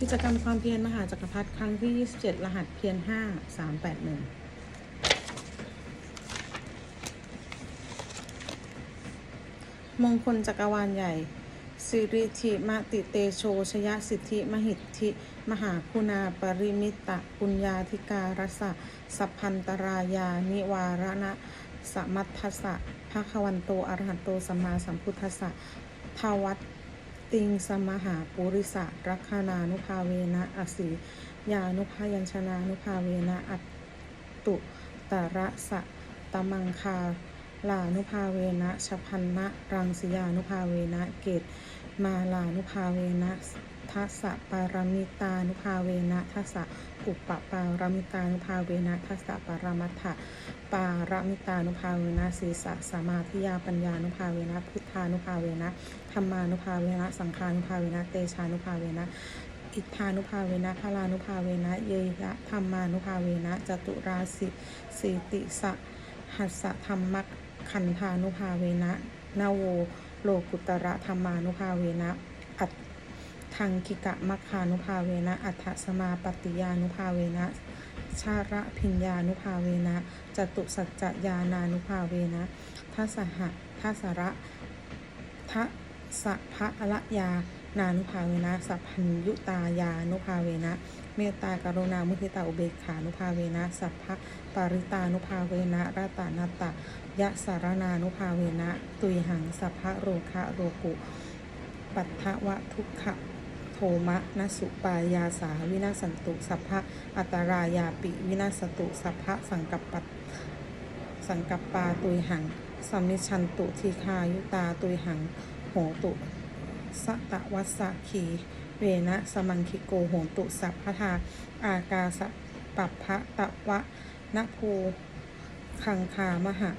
กิจกรรมความเพียรมหาจักรพรรดิครั้งที่ 27 รหัสเพียร 5 3 8 1มงคลจักรวาลใหญ่สิริธิมติเตโชชยสิทธิมหิทธิ มหาคุณาปริมิตะปุญญาธิการสะสัพพันตรายานิวารณะสมัทธสสะภะควันโตอรหันโตสัมมาสัมพุทธสะทวัต ติงสมหาปุริสะรักขานานุภาเวนะอสิยานุภายัญชนานุภาเวนะอัตตุตระสะตมังคาลานุภาเวนะชพันนะรังสิยานุภาเวนะเกตมาลานุภาเวนะ ทัสสะปารมิตานุภาเวนะทัสสะอุปปารมิตานุภาเวนะทัสสะปารมัตถะปารมิตานุภาเวนะศีสะสมาธิยาปัญญานุภาเวนะพุทธานุภาเวนะธรรมานุภาเวนะสังฆานุภาเวนะเตชานุภาเวนะอิทธานุภาเวนะพลานุภาเวนะเยยะธรรมานุภาเวนะจตุราสิสีติสะหัสสะธรรมคันธานุภาเวนะนาโวโลกุตระธรรมานุภาเวนะอัต ทังกิกะมัคคานุภาเวนะ อัฏฐสมาปฏิยานุภาเวนะ ชาระพิญญานุภาเวนะจตุสัจจยานานุภาเวนะทัสหะทัสระทะสะพะละยานานุภาเวนะ สัพพัญยุตายานุภาเวนะ เมตตากรุณามุทิตาอุเบกขานุภาเวนะ สัพพะปาริตานุภาเวนะรัตานตะยะสารนานุภาเวนะ ตุยหังสัพพะโรคะโรกุ ปัทถวะทุกขะ มะนสุปายาสาวินาสันตุสัพพะอัตรายาปิวินาสตุสัพพะสังกัปปสังกัปปาตุยหังสัมมิชันตุทีคายุตาตุยหัง โหตุสตะวัสสะขีเวนะสมังคิโกโหตุสัพพทาอากาสปัปพะตะวะนภูคังคามหะ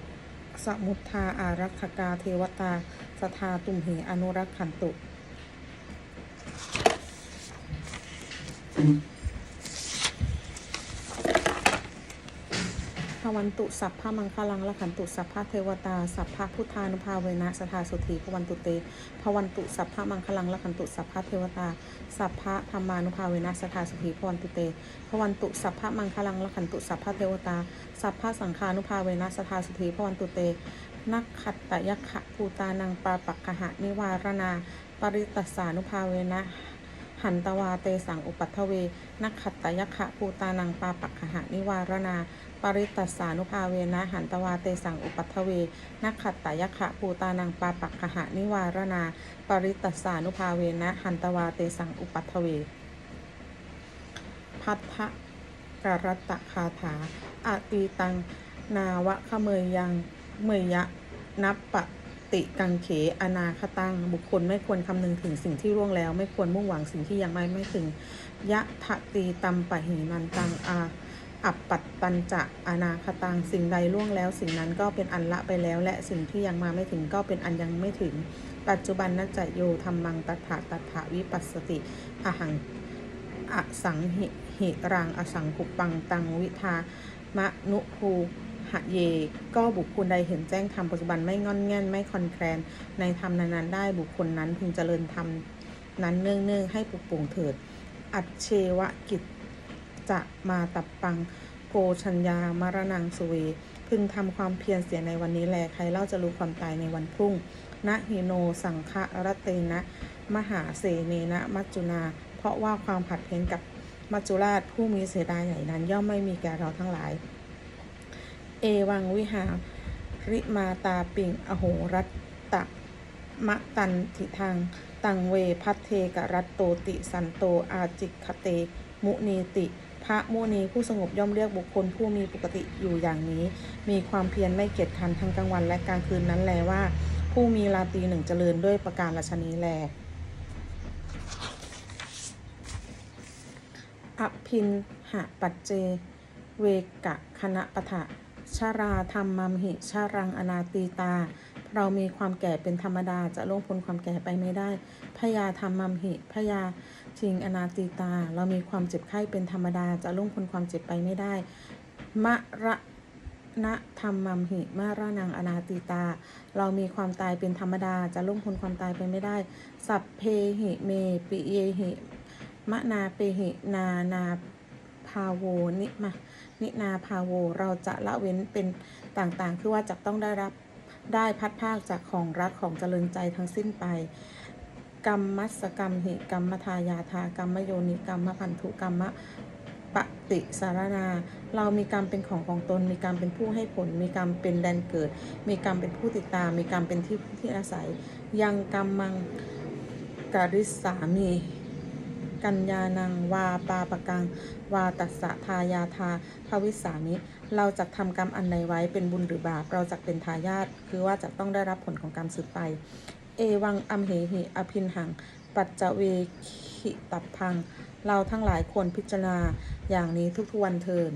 สมุทธาอารักขกาเทวตา สทาตุมเหอนุรักขันตุ พวันตุสัพพะมังคลังละขันตุสัพพะเทวตาสัพพะพุทธานุภาเวนะสทาสุธีพวันตุเตพวันตุสัพพะมังคลังละขันตุสัพพะเทวตาสัพพะธรรมานุภาเวนะสทาสุธีพวันตุเตพวันตุสัพพะมังคลังละขันตุสัพพะเทวตาสัพพะสังฆานุภาเวนะสทาสุธีพวันตุเตนักขัตตยขะภูตานังปาปักขหะนิวารณา ปริตสานุภาเวนะ หันตวาเตสังอุปัทเว นักขัตตยขะภูตานังปาปักขหะนิวารณา ปริตัสสานุภาเวนะหันตวาเตสังอุปัทเว นักขัตตยขะภูตานังปาปักขหะนิวารณา ปริตัสสานุภาเวนะหันตวาเตสังอุปัทเว พัทธกรตตคาถาอาตีตัง นาวะขเมยยังเมยยะนับป ติกังเข อนาคตัง บุคคลไม่ควรคำนึงถึงสิ่งที่ร่วงแล้ว ไม่ควรมุ่งหวังสิ่งที่ยังไม่ไม่ถึง ยะทะตีตัมปะหินันตังอาอัปปัตตัญจะอนาคตังสิ่งใดล่วงแล้ว สิ่งนั้นก็เป็นอันละไปแล้ว และสิ่งที่ยังมาไม่ถึงก็เป็นอันยังไม่ถึง ปัจจุบันนัจจโยธรรมังตถาตถาวิปัสสติอหังอสังหิหิรังอสังคุปังตังวิทามะนุภู หะเย ก็บุคคลใดเห็นแจ้งธรรมปัจจุบันไม่งอนแง่นไม่คอนแคลนในธรรมนั้นๆได้บุคคลนั้นพึงเจริญธรรมนั้นเนื่องๆให้ปลุกปลุงเถิด อัจเชวะกิจจะมาตับปังโกชัญญามรณังสุเว พึงทำความเพียรเสียในวันนี้แลใครเล่าจะรู้ความตายในวันพรุ่งนะหิโนสังฆะรตเตนะ มหาเสเนนะมัจจุนา เพราะว่าความผัดเพ้นกับมัจจุราชผู้มีเสดาใหญ่นั้นย่อมไม่มีแก่เราทั้งหลาย อวังวิหาริมาตาปิงอโหรัตตะมะตันทิทางตังเวพัทเทกรัตโตติสันโตอาจิกขเต มุนีติ พระมุนีผู้สงบย่อมเรียกบุคคลผู้มีปกติอยู่อย่างนี้ มีความเพียรไม่เกียจคร้านทั้งกลางวันและกลางคืนนั้นแลว่า ผู้มีราตรีหนึ่งเจริญด้วยประการราชนีแลอภินหะปัจเจ เวกะคณะปะทะ ชาราธรรมมัมหิชารังอนาตีตา เรามีความแก่เป็นธรรมดาจะล่วงพ้นความแก่ไปไม่ได้ พยาธรรมมัมหิพยาทิงอนาตีตา เรามีความเจ็บไข้เป็นธรรมดาจะล่วงพ้นความเจ็บไปไม่ได้ มะระนะธรรมมัมหิมาระนังอนาตีตา เรามีความตายเป็นธรรมดาจะล่วงพ้นความตายไปไม่ได้ สัพเพหิเมปิเยหิมะนาเปหินานาาโวนิมานินาพาโว เราจะละเว้นเป็นต่างๆ คือว่าจะต้องได้รับได้พัดภาคจากของรักของเจริญใจทั้งสิ้นไป กรรมมัสกรรมหิกรรมทายาทากรรมโยนิกรรมพันธุกรรมะปฏิสารนา เรามีกรรมเป็นของของตน มีกรรมเป็นผู้ให้ผล มีกรรมเป็นแดนเกิด มีกรรมเป็นผู้ติดตาม มีกรรมเป็นที่ที่อาศัย ยังกรรมังกริสามี กัญญานังวาปาปกัง วาตัสสะทายาทาภวิสามิ เราจะทำกรรมอันใดไว้เป็นบุญหรือบาป เราจะเป็นทายาทคือว่าจะต้องได้รับผลของกรรมสืบไป เอวังอัมเหหิอภินหัง ปัจจเวคิตับพัง เราทั้งหลายควรพิจารณาอย่างนี้ทุกๆวันเทิน